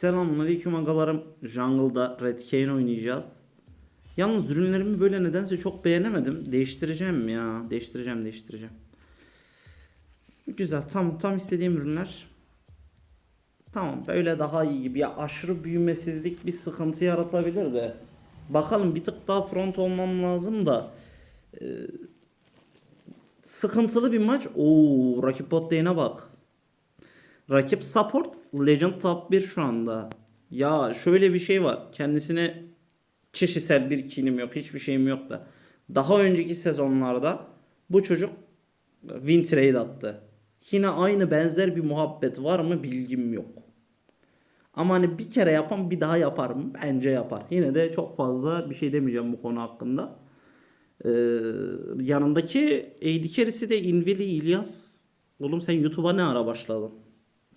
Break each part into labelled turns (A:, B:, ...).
A: Selamünaleyküm agalarım. Jungle'da Red Kane oynayacağız. Yalnız ürünlerimi böyle nedense çok beğenemedim. Değiştireceğim ya. Değiştireceğim, değiştireceğim. Güzel. Tam tam istediğim ürünler. Tamam böyle daha iyi gibi. Ya aşırı büyümesizlik bir sıkıntı yaratabilir de. Bakalım bir tık daha front olmam lazım da. Ee, sıkıntılı bir maç. Oo, rakip bot lane'e bak. Rakip support Legend top 1 şu anda. Ya şöyle bir şey var. Kendisine kişisel bir kinim yok. Hiçbir şeyim yok da. Daha önceki sezonlarda bu çocuk win trade attı. Yine aynı benzer bir muhabbet var mı bilgim yok. Ama hani bir kere yapan bir daha yapar mı? Bence yapar. Yine de çok fazla bir şey demeyeceğim bu konu hakkında. Ee, yanındaki AD de Invili İlyas. Oğlum sen YouTube'a ne ara başladın?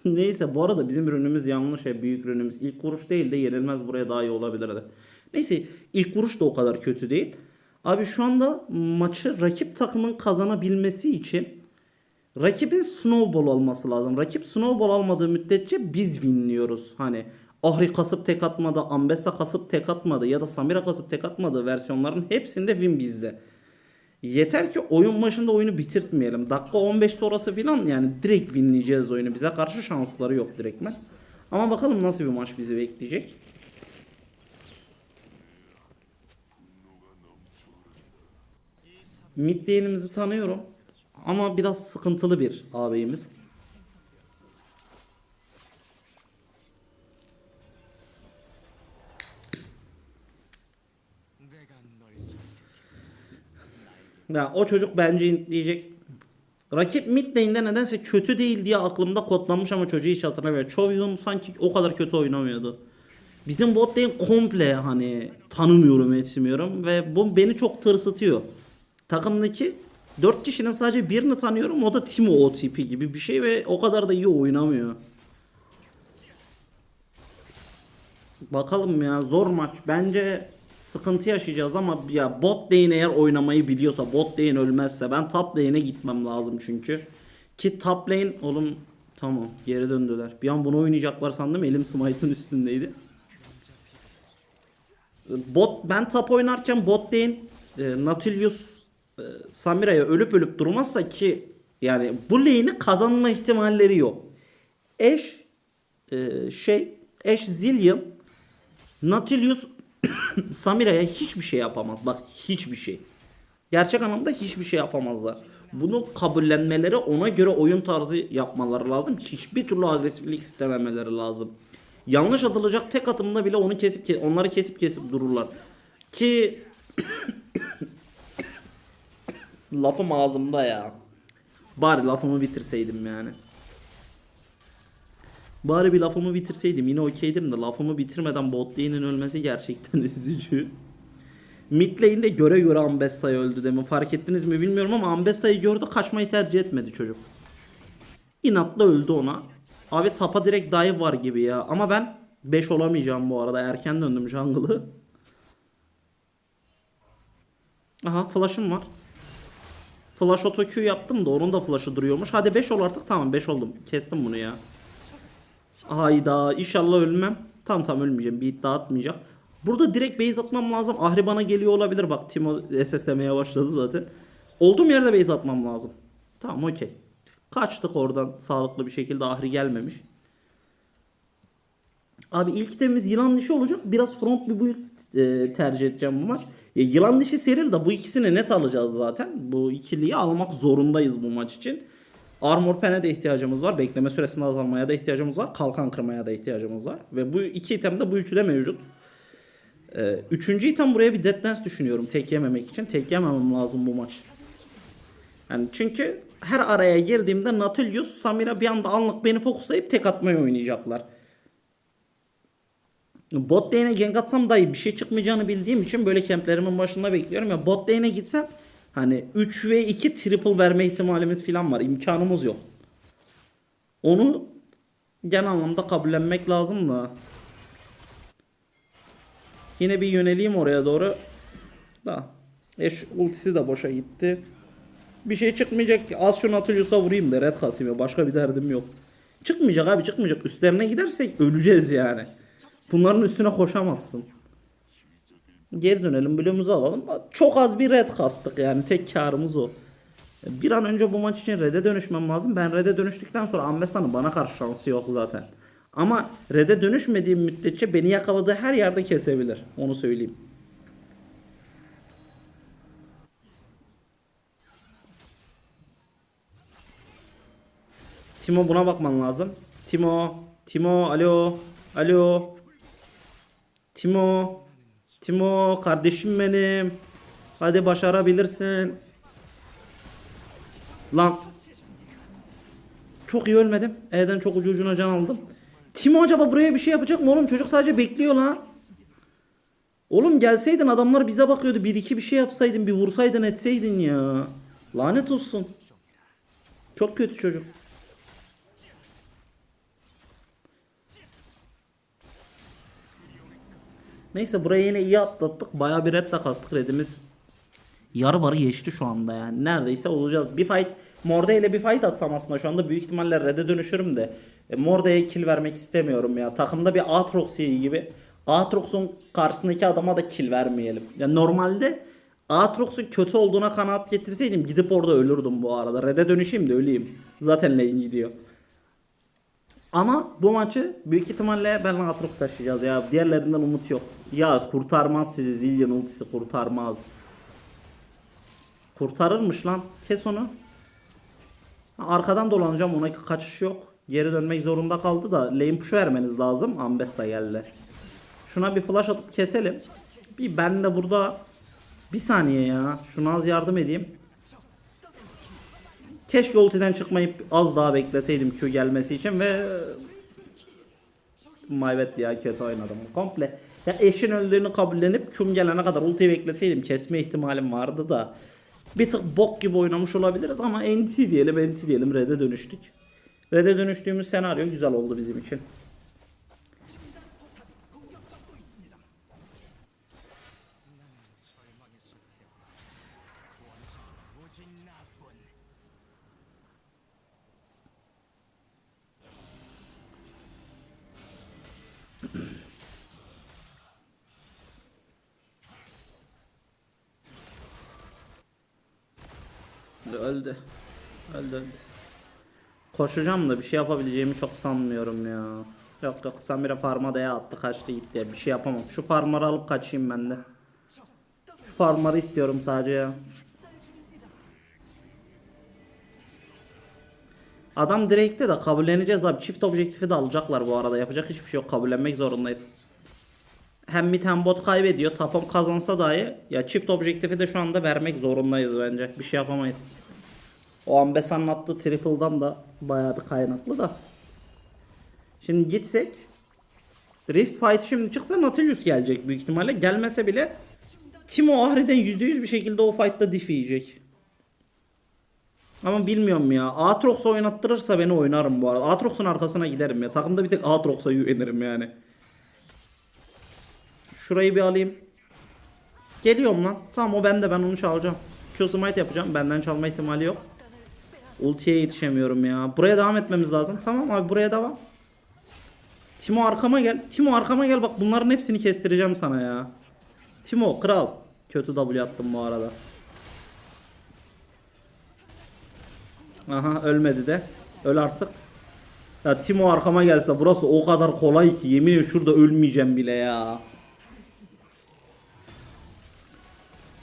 A: Neyse bu arada bizim ürünümüz yanlış ya büyük ürünümüz. İlk vuruş değil de yenilmez buraya daha iyi olabilirdi. Neyse ilk vuruş da o kadar kötü değil. Abi şu anda maçı rakip takımın kazanabilmesi için rakibin snowball olması lazım. Rakip snowball almadığı müddetçe biz winliyoruz. Hani Ahri kasıp tek atmadı, Ambessa kasıp tek atmadı ya da Samira kasıp tek atmadığı versiyonların hepsinde win bizde. Yeter ki oyun başında oyunu bitirtmeyelim. Dakika 15 sonrası falan yani direkt winleyeceğiz oyunu. Bize karşı şansları yok direktmen. Ama bakalım nasıl bir maç bizi bekleyecek. Mid tanıyorum. Ama biraz sıkıntılı bir ağabeyimiz. Ya o çocuk bence intleyecek. Rakip mid nedense kötü değil diye aklımda kodlanmış ama çocuğu hiç hatırlamıyorum. Chovyun sanki o kadar kötü oynamıyordu. Bizim bot lane komple hani tanımıyorum etmiyorum ve bu beni çok tırsıtıyor. Takımdaki 4 kişinin sadece birini tanıyorum o da Timo OTP gibi bir şey ve o kadar da iyi oynamıyor. Bakalım ya zor maç. Bence sıkıntı yaşayacağız ama ya bot lane eğer oynamayı biliyorsa bot lane ölmezse ben top lane'e gitmem lazım çünkü. Ki top lane oğlum tamam geri döndüler. Bir an bunu oynayacaklar sandım elim smite'ın üstündeydi. Bot ben top oynarken bot lane e, Nautilus e, Samira'ya ölüp ölüp durmazsa ki yani bu lane'i kazanma ihtimalleri yok. Eş e, şey Eş Zillion Nautilus Samira'ya hiçbir şey yapamaz. Bak hiçbir şey. Gerçek anlamda hiçbir şey yapamazlar. Bunu kabullenmeleri ona göre oyun tarzı yapmaları lazım. Hiçbir türlü agresiflik istememeleri lazım. Yanlış atılacak tek atımda bile onu kesip onları kesip kesip dururlar. Ki lafım ağzımda ya. Bari lafımı bitirseydim yani. Bari bir lafımı bitirseydim yine okeydim de lafımı bitirmeden bot ölmesi gerçekten üzücü. Mid lane'de göre göre Ambessa'yı öldü demin fark ettiniz mi bilmiyorum ama Ambessa'yı gördü kaçmayı tercih etmedi çocuk. İnatla öldü ona. Abi tapa direkt dive var gibi ya ama ben 5 olamayacağım bu arada erken döndüm jungle'ı. Aha flash'ım var. Flash auto yaptım da onun da flash'ı duruyormuş. Hadi 5 ol artık tamam 5 oldum. Kestim bunu ya. Hayda inşallah ölmem. Tam tam ölmeyeceğim. Bir iddia atmayacak. Burada direkt base atmam lazım. Ahri bana geliyor olabilir. Bak Timo SS'lemeye başladı zaten. Olduğum yerde base atmam lazım. Tamam okey. Kaçtık oradan sağlıklı bir şekilde Ahri gelmemiş. Abi ilk temiz yılan dişi olacak. Biraz front bir build e, tercih edeceğim bu maç. Ya, yılan dişi seril de bu ikisini net alacağız zaten. Bu ikiliyi almak zorundayız bu maç için. Armor pen'e de ihtiyacımız var. Bekleme süresini azalmaya da ihtiyacımız var. Kalkan kırmaya da ihtiyacımız var. Ve bu iki item de bu üçü de mevcut. Ee, üçüncü item buraya bir Death Dance düşünüyorum. Tek yememek için. Tek yememem lazım bu maç. Yani çünkü her araya girdiğimde Nautilus, Samira bir anda anlık beni fokuslayıp tek atmayı oynayacaklar. Bot lane'e gank atsam dahi bir şey çıkmayacağını bildiğim için böyle kemplerimin başında bekliyorum. Ya bot lane'e gitsem hani 3 ve 2 triple verme ihtimalimiz falan var. İmkanımız yok. Onu genel anlamda kabullenmek lazım da. Yine bir yöneleyim oraya doğru. Da. Eş ultisi de boşa gitti. Bir şey çıkmayacak. Az şu Nautilus'a vurayım da red kasayım. Başka bir derdim yok. Çıkmayacak abi çıkmayacak. Üstlerine gidersek öleceğiz yani. Bunların üstüne koşamazsın. Geri dönelim bloğumuzu alalım. Çok az bir red kastık yani tek karımız o. Bir an önce bu maç için red'e dönüşmem lazım. Ben red'e dönüştükten sonra Ambesa'nın bana karşı şansı yok zaten. Ama red'e dönüşmediğim müddetçe beni yakaladığı her yerde kesebilir. Onu söyleyeyim. Timo buna bakman lazım. Timo, Timo, alo, alo. Timo, Timo kardeşim benim. Hadi başarabilirsin. Lan. Çok iyi ölmedim. E'den çok ucu ucuna can aldım. Timo acaba buraya bir şey yapacak mı oğlum? Çocuk sadece bekliyor lan. Oğlum gelseydin adamlar bize bakıyordu. Bir iki bir şey yapsaydın bir vursaydın etseydin ya. Lanet olsun. Çok kötü çocuk. Neyse burayı yine iyi atlattık. Bayağı bir red de kastık redimiz. Yarı varı geçti şu anda yani. Neredeyse olacağız. Bir fight Morde ile bir fight atsam aslında şu anda büyük ihtimalle red'e dönüşürüm de. E, Morde'ye kill vermek istemiyorum ya. Takımda bir Aatrox gibi. Aatrox'un karşısındaki adama da kill vermeyelim. Ya normalde Aatrox'un kötü olduğuna kanaat getirseydim gidip orada ölürdüm bu arada. Red'e dönüşeyim de öleyim. Zaten lane gidiyor. Ama bu maçı büyük ihtimalle Aatrox taşıyacağız ya. Diğerlerinden umut yok. Ya kurtarmaz sizi. Zillion ultisi kurtarmaz. Kurtarırmış lan. Kes onu. Arkadan dolanacağım ona kaçış yok. Geri dönmek zorunda kaldı da lane push vermeniz lazım. Ambessa geldi. Şuna bir flash atıp keselim. Bir ben de burada bir saniye ya. Şuna az yardım edeyim. Keşke ultiden çıkmayıp az daha bekleseydim Q gelmesi için ve Mayvet ya kötü oynadım. Komple ya eşin öldüğünü kabullenip Q'm gelene kadar ultiyi bekleseydim kesme ihtimalim vardı da bir tık bok gibi oynamış olabiliriz ama NT diyelim NT diyelim Red'e dönüştük. Red'e dönüştüğümüz senaryo güzel oldu bizim için. Öldü. Öldü öldü. Koşacağım da bir şey yapabileceğimi çok sanmıyorum ya. Yok yok Samira farmadaya attı kaçtı gitti. Bir şey yapamam. Şu farmarı alıp kaçayım ben de. Şu farmarı istiyorum sadece ya. Adam direkte de kabulleneceğiz abi. Çift objektifi de alacaklar bu arada. Yapacak hiçbir şey yok. Kabullenmek zorundayız. Hem mid hem bot kaybediyor. Tapom kazansa dahi ya çift objektifi de şu anda vermek zorundayız bence. Bir şey yapamayız. O Ambesa'nın attığı triple'dan da bayağı bir kaynaklı da. Şimdi gitsek Rift Fight şimdi çıksa Nautilus gelecek büyük ihtimalle. Gelmese bile Timo Ahri'den %100 bir şekilde o fight'ta diff yiyecek. Ama bilmiyorum ya. Aatrox oynattırırsa beni oynarım bu arada. Aatrox'un arkasına giderim ya. Takımda bir tek Aatrox'a güvenirim yani. Şurayı bir alayım. Geliyorum lan. Tamam o bende ben onu çalacağım. Q smite yapacağım. Benden çalma ihtimali yok. Ultiye yetişemiyorum ya. Buraya devam etmemiz lazım. Tamam abi buraya devam. Timo arkama gel. Timo arkama gel. Bak bunların hepsini kestireceğim sana ya. Timo kral. Kötü W attım bu arada. Aha ölmedi de. Öl artık. Ya Timo arkama gelse burası o kadar kolay ki yemin ediyorum şurada ölmeyeceğim bile ya.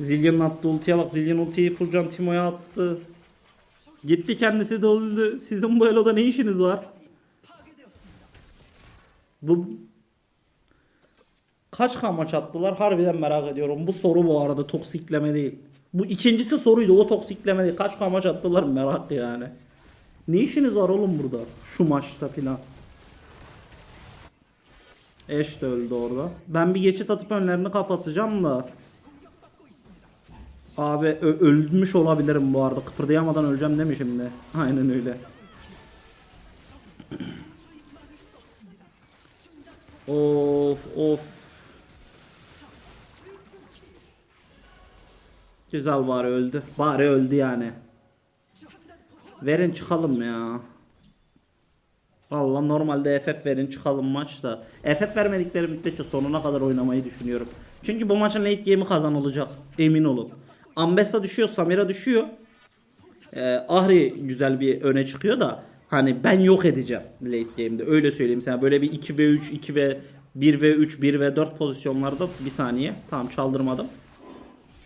A: Zillion'un attığı ultiye bak. Zillion ultiyi Furcan Timo'ya attı. Gitti kendisi de öldü. Sizin bu eloda ne işiniz var? Bu kaç K maç attılar harbiden merak ediyorum. Bu soru bu arada toksikleme değil. Bu ikincisi soruydu o toksikleme değil. Kaç K maç attılar merak yani. Ne işiniz var oğlum burada? Şu maçta filan. Eş de öldü orada. Ben bir geçit atıp önlerini kapatacağım da. Abi ölmüş olabilirim bu arada. Kıpırdayamadan öleceğim değil mi şimdi? Aynen öyle. of of. Güzel bari öldü. Bari öldü yani. Verin çıkalım ya. Valla normalde FF verin çıkalım maçta. FF vermedikleri müddetçe sonuna kadar oynamayı düşünüyorum. Çünkü bu maçın late game'i kazanılacak. Emin olun. Ambessa düşüyor, Samira düşüyor. Ee, Ahri güzel bir öne çıkıyor da hani ben yok edeceğim late game'de. Öyle söyleyeyim sana. Böyle bir 2v3, 2v 1v3, 1v4 pozisyonlarda bir saniye. Tamam çaldırmadım.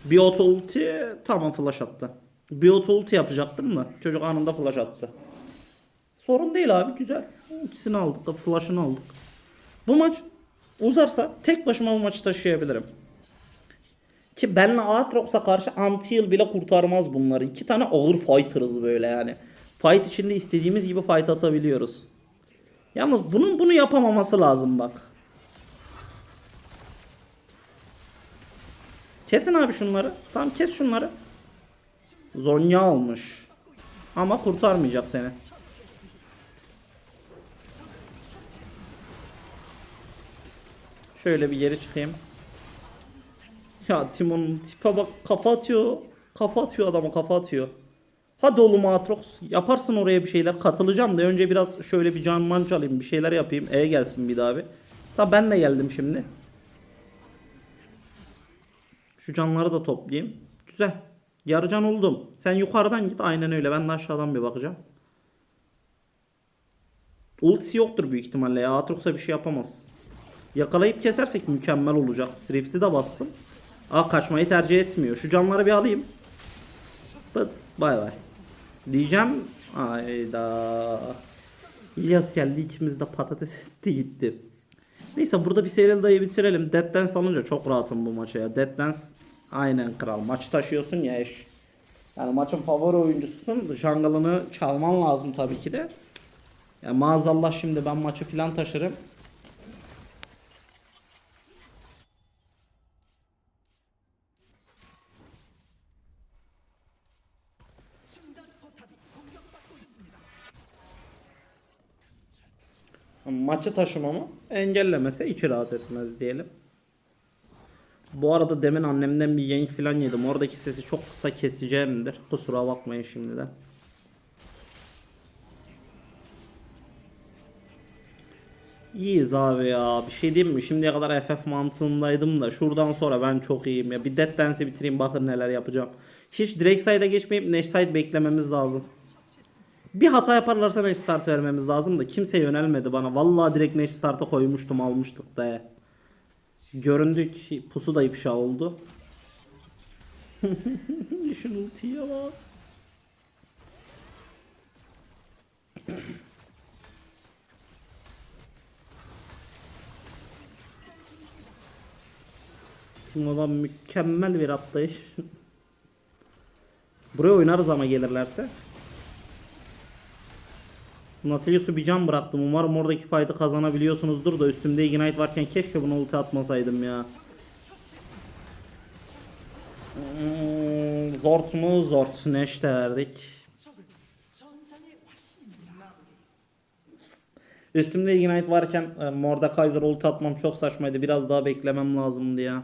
A: Bir auto ulti tamam flash attı. Bir auto ulti yapacaktım da çocuk anında flash attı. Sorun değil abi güzel. Ultisini aldık, flash'ını aldık. Bu maç uzarsa tek başıma bu maçı taşıyabilirim. Ki benle Aatrox'a karşı Antil bile kurtarmaz bunları. İki tane ağır fighter'ız böyle yani. Fight içinde istediğimiz gibi fight atabiliyoruz. Yalnız bunun bunu yapamaması lazım bak. Kesin abi şunları. Tamam kes şunları. Zonya almış. Ama kurtarmayacak seni. Şöyle bir geri çıkayım. Ya Timon'un tipe bak kafa atıyor. Kafa atıyor adama kafa atıyor. Hadi oğlum Atrox yaparsın oraya bir şeyler katılacağım da önce biraz şöyle bir canman çalayım bir şeyler yapayım. E gelsin bir daha bir. Tamam ben de geldim şimdi. Şu canları da toplayayım. Güzel. Yarı can oldum. Sen yukarıdan git aynen öyle ben de aşağıdan bir bakacağım. Ultisi yoktur büyük ihtimalle ya. Atrox'a bir şey yapamaz. Yakalayıp kesersek mükemmel olacak. Swift'i de bastım. Aa kaçmayı tercih etmiyor. Şu canları bir alayım. Bıt bay bay. Diyeceğim. Ayda. İlyas geldi ikimiz de patates etti gitti. Neyse burada bir serial dayı bitirelim. Dead Dance alınca çok rahatım bu maça ya. Dead Dance aynen kral. Maçı taşıyorsun ya eş. Yani maçın favori oyuncususun. Jungle'ını çalman lazım tabii ki de. Ya maazallah şimdi ben maçı filan taşırım. Maçı taşımamı engellemese içi rahat etmez diyelim. Bu arada demin annemden bir yenk falan yedim. Oradaki sesi çok kısa keseceğimdir. Kusura bakmayın şimdiden. İyiyiz abi ya. Bir şey diyeyim mi? Şimdiye kadar FF mantığındaydım da şuradan sonra ben çok iyiyim ya. Bir Dead Dance'i bitireyim bakın neler yapacağım. Hiç direkt side'a geçmeyip Neş side beklememiz lazım. Bir hata yaparlarsa Neş start vermemiz lazım da kimse yönelmedi bana. Vallahi direkt Neş start'a koymuştum almıştık da. Göründük pusu da ifşa oldu. Şunun ultiye bak. Timo'dan mükemmel bir atlayış. Buraya oynarız ama gelirlerse. Nautilus'u bir can bıraktım. Umarım oradaki fight'ı kazanabiliyorsunuzdur da üstümde Ignite varken keşke buna ulti atmasaydım ya. Hmm, Zort mu? Zort. Neş verdik. Üstümde Ignite varken e, Mordekaiser ulti atmam çok saçmaydı. Biraz daha beklemem lazımdı ya.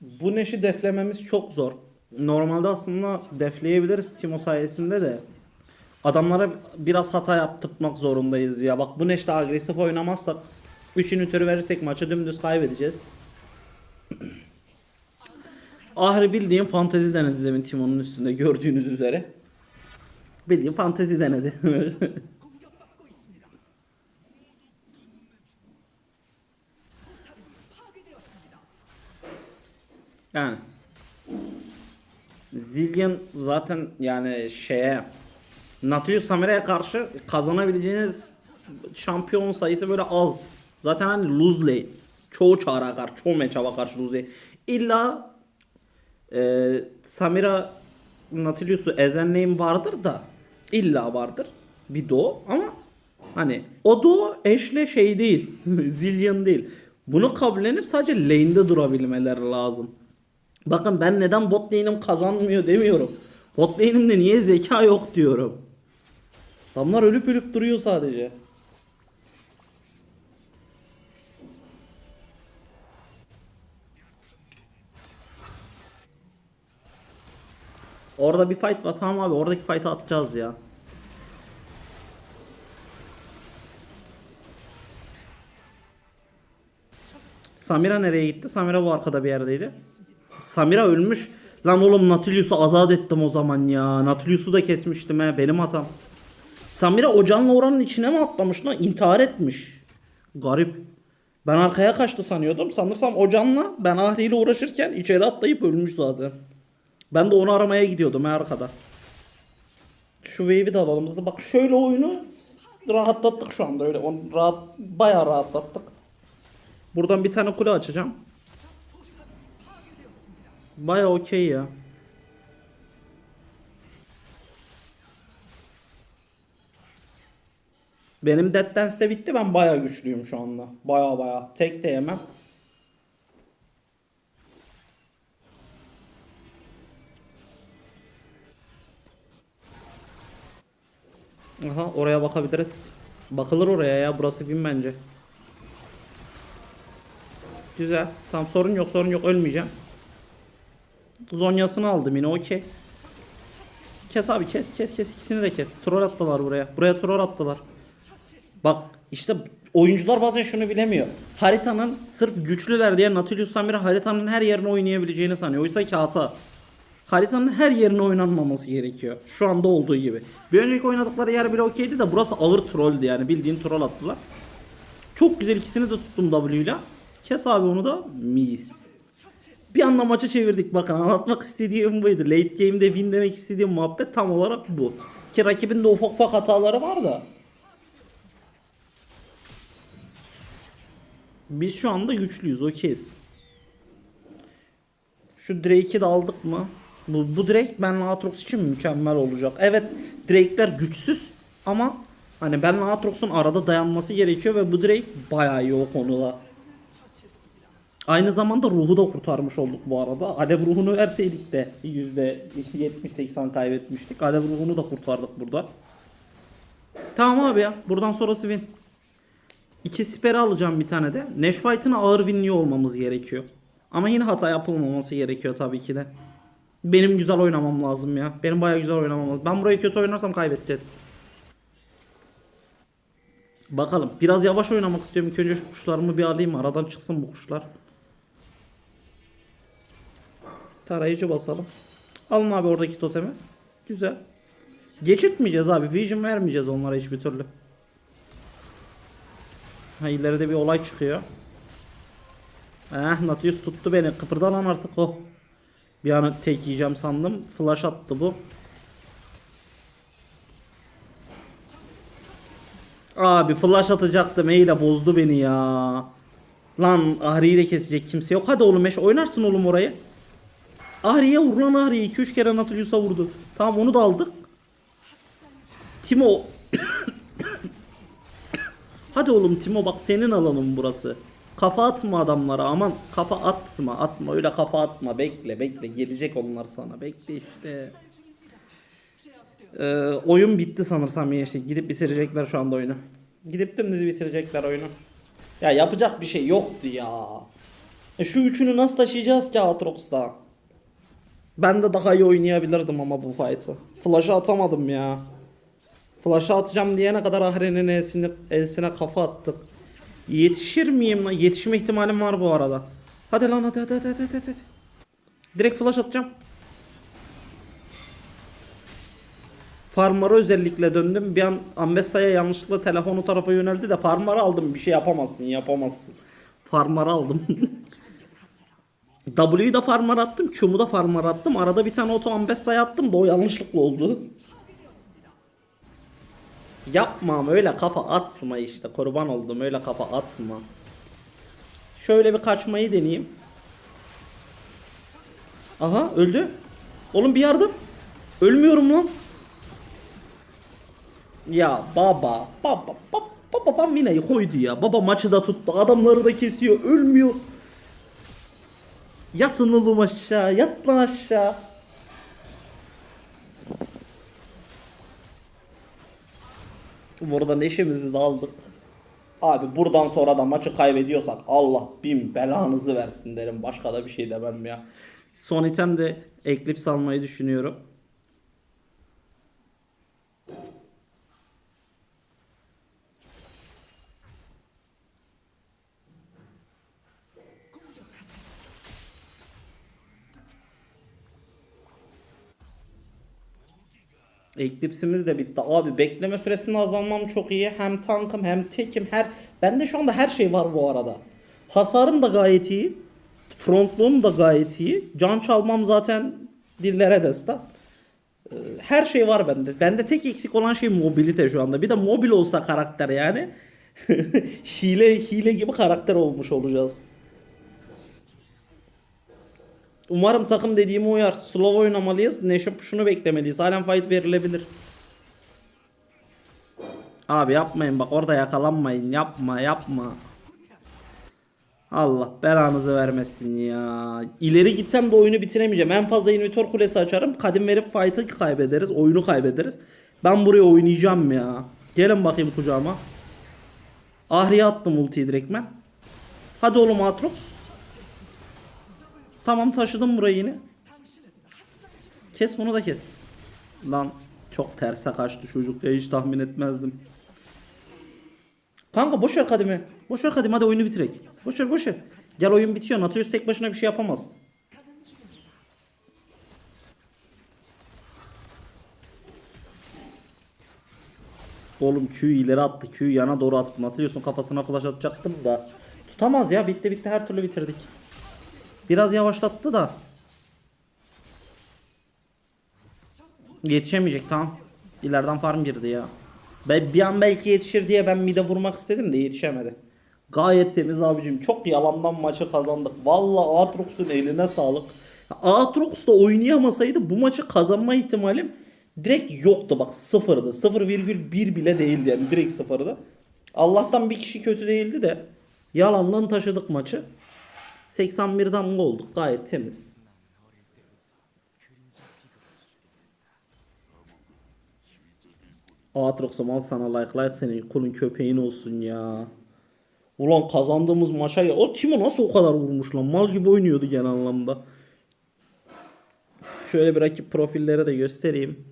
A: Bu Neş'i deflememiz çok zor. Normalde aslında defleyebiliriz Timo sayesinde de. Adamlara biraz hata yaptırmak zorundayız ya. Bak bu Neş'le agresif oynamazsak 3 ünitörü verirsek maçı dümdüz kaybedeceğiz. Ahri bildiğim fantezi denedi demin Timo'nun üstünde gördüğünüz üzere. Bildiğin fantezi denedi. yani Zillion zaten yani şeye Nautilus Samira'ya karşı kazanabileceğiniz şampiyon sayısı böyle az. Zaten hani lane. Çoğu çağrıya karşı, çoğu matchup'a karşı lane. İlla e, Samira Nautilus'u ezen lane vardır da illa vardır. Bir do ama hani o do eşle şey değil. Zillion değil. Bunu kabullenip sadece lane'de durabilmeleri lazım. Bakın ben neden bot lane'im kazanmıyor demiyorum. Bot lane'imde niye zeka yok diyorum. Adamlar ölüp ölüp duruyor sadece. Orada bir fight var tamam abi oradaki fight'ı atacağız ya. Samira nereye gitti? Samira bu arkada bir yerdeydi. Samira ölmüş. Lan oğlum Nautilus'u azat ettim o zaman ya. Nautilus'u da kesmiştim he. Benim hatam. Samira o canlı oranın içine mi atlamış lan? İntihar etmiş. Garip. Ben arkaya kaçtı sanıyordum. Sanırsam o canla ben Ahri uğraşırken içeri atlayıp ölmüş zaten. Ben de onu aramaya gidiyordum he arkada. Şu wave'i de alalım hızlı. Bak şöyle oyunu rahatlattık şu anda öyle. Onu rahat, bayağı rahatlattık. Buradan bir tane kule açacağım. Bayağı okey ya. Benim Dead Dance de bitti. Ben bayağı güçlüyüm şu anda. Bayağı bayağı. Tek de yemem. Aha oraya bakabiliriz. Bakılır oraya ya. Burası win bence. Güzel. Tamam sorun yok sorun yok. Ölmeyeceğim. Zonyasını aldım yine okey. Kes abi kes kes kes ikisini de kes. Troll attılar buraya. Buraya troll attılar. Bak işte oyuncular bazen şunu bilemiyor. Haritanın sırf güçlüler diye Nautilus Samira haritanın her yerini oynayabileceğini sanıyor. Oysa ki hata. Haritanın her yerine oynanmaması gerekiyor. Şu anda olduğu gibi. Bir önceki oynadıkları yer bile okeydi de burası ağır trolldü yani. Bildiğin troll attılar. Çok güzel ikisini de tuttum W ile. Kes abi onu da. Mis. Bir anda maçı çevirdik bakın anlatmak istediğim buydu. Late game'de win demek istediğim muhabbet tam olarak bu. Ki rakibin de ufak ufak hataları var da. Biz şu anda güçlüyüz okeyiz. Şu Drake'i de aldık mı? Bu, bu Drake benle Aatrox için mükemmel olacak. Evet Drake'ler güçsüz ama hani benle Aatrox'un arada dayanması gerekiyor ve bu Drake bayağı iyi o konuda. Aynı zamanda ruhu da kurtarmış olduk bu arada. Alev ruhunu verseydik de %70-80 kaybetmiştik. Alev ruhunu da kurtardık burada. Tamam abi ya. Buradan sonrası win. İki siperi alacağım bir tane de. Nash Fight'ın ağır winliği olmamız gerekiyor. Ama yine hata yapılmaması gerekiyor tabii ki de. Benim güzel oynamam lazım ya. Benim bayağı güzel oynamam lazım. Ben burayı kötü oynarsam kaybedeceğiz. Bakalım. Biraz yavaş oynamak istiyorum. İlk önce şu kuşlarımı bir alayım. Aradan çıksın bu kuşlar. Tarayıcı basalım. Alın abi oradaki totemi. Güzel. Geçirtmeyeceğiz abi. Vision vermeyeceğiz onlara hiçbir türlü. Ha ileride bir olay çıkıyor. Eh Natius tuttu beni. Kıpırdan lan artık o. Bir an tek yiyeceğim sandım. Flash attı bu. Abi flash atacaktım. Eyle bozdu beni ya. Lan Ahri'yi de kesecek kimse yok. Hadi oğlum eş oynarsın oğlum orayı. Ahri'ye vur lan Ahri'ye. 2-3 kere Nautilus'a vurdu. Tamam onu da aldık. Timo. Hadi oğlum Timo bak senin alanın burası. Kafa atma adamlara aman kafa atma atma öyle kafa atma bekle bekle gelecek onlar sana bekle işte. Ee, oyun bitti sanırsam ya işte gidip bitirecekler şu anda oyunu. Gidip dümdüz bitirecekler oyunu. Ya yapacak bir şey yoktu ya. E şu üçünü nasıl taşıyacağız ki Aatrox'ta? Ben de daha iyi oynayabilirdim ama bu fight'ı. Flash'ı atamadım ya. Flash'ı atacağım diyene kadar Ahri'nin elsine, elsine kafa attık. Yetişir miyim lan? Yetişme ihtimalim var bu arada. Hadi lan hadi hadi hadi hadi hadi. hadi. Direkt flash atacağım. Farmar'a özellikle döndüm. Bir an Ambessa'ya yanlışlıkla telefonu tarafa yöneldi de Farmar'ı aldım. Bir şey yapamazsın yapamazsın. Farmar'ı aldım. W'yu da Farmar'a attım. Q'mu da Farmar'a attım. Arada bir tane oto Ambessa'ya attım da o yanlışlıkla oldu. Yapmam öyle kafa atma işte kurban oldum öyle kafa atma. Şöyle bir kaçmayı deneyeyim. Aha öldü. Oğlum bir yardım. Ölmüyorum lan. Ya baba baba baba baba Mina'yı koydu ya. Baba maçı da tuttu. Adamları da kesiyor. Ölmüyor. Yatın oğlum aşağı. Yat lan aşağı. Buradan eşimizi de aldık. Abi buradan sonra da maçı kaybediyorsak Allah bin belanızı versin derim. Başka da bir şey demem ya. Son item de Eclipse almayı düşünüyorum. Eclipse'imiz de bitti. Abi bekleme süresini azalmam çok iyi. Hem tankım hem tekim her bende şu anda her şey var bu arada. Hasarım da gayet iyi. Frontluğum da gayet iyi. Can çalmam zaten dillere destan. Ee, Her şey var bende. Bende tek eksik olan şey mobilite şu anda. Bir de mobil olsa karakter yani. hile hile gibi karakter olmuş olacağız. Umarım takım dediğime uyar. Slow oynamalıyız. Neşe şunu beklemeliyiz. Halen fight verilebilir. Abi yapmayın bak orada yakalanmayın. Yapma yapma. Allah belanızı vermesin ya. İleri gitsem de oyunu bitiremeyeceğim. En fazla inhibitor kulesi açarım. Kadim verip fight'ı kaybederiz. Oyunu kaybederiz. Ben buraya oynayacağım ya. Gelin bakayım kucağıma. Ahri'ye attım ultiyi direktmen. Hadi oğlum Atrox. Tamam taşıdım burayı yine. Kes bunu da kes. Lan çok terse kaçtı çocuk ya hiç tahmin etmezdim. Kanka boş ver kadimi. Boş ver hadi oyunu bitirek. Boş ver. Gel oyun bitiyor. Nautilus tek başına bir şey yapamaz. Oğlum Q'yu ileri attı. Q'yu yana doğru atıp Nautilus'un kafasına flash atacaktım da. Tutamaz ya. Bitti bitti her türlü bitirdik. Biraz yavaşlattı da. Yetişemeyecek tamam. İleriden farm girdi ya. Ben bir an belki yetişir diye ben mide vurmak istedim de yetişemedi. Gayet temiz abicim. Çok yalandan maçı kazandık. Valla Aatrox'un eline sağlık. Aatrox da oynayamasaydı bu maçı kazanma ihtimalim direkt yoktu. Bak sıfırdı. 0,1 bile değildi yani. Direkt sıfırdı. Allah'tan bir kişi kötü değildi de yalandan taşıdık maçı. 81 damga olduk. Gayet temiz. Aatrox'um al sana like like senin kulun köpeğin olsun ya. Ulan kazandığımız maça ya. O Timo nasıl o kadar vurmuş lan? Mal gibi oynuyordu genel anlamda. Şöyle bir rakip profilleri de göstereyim.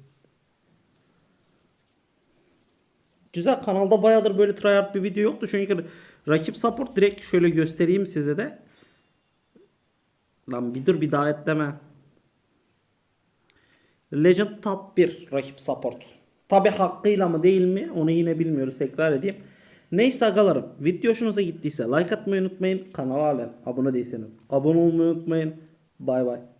A: Güzel kanalda bayağıdır böyle tryhard bir video yoktu. Çünkü rakip support direkt şöyle göstereyim size de. Lan bir dur bir daha etleme. Legend Top 1 rakip support. Tabi hakkıyla mı değil mi onu yine bilmiyoruz tekrar edeyim. Neyse agalarım video hoşunuza gittiyse like atmayı unutmayın. Kanala halen abone değilseniz abone olmayı unutmayın. Bay bay.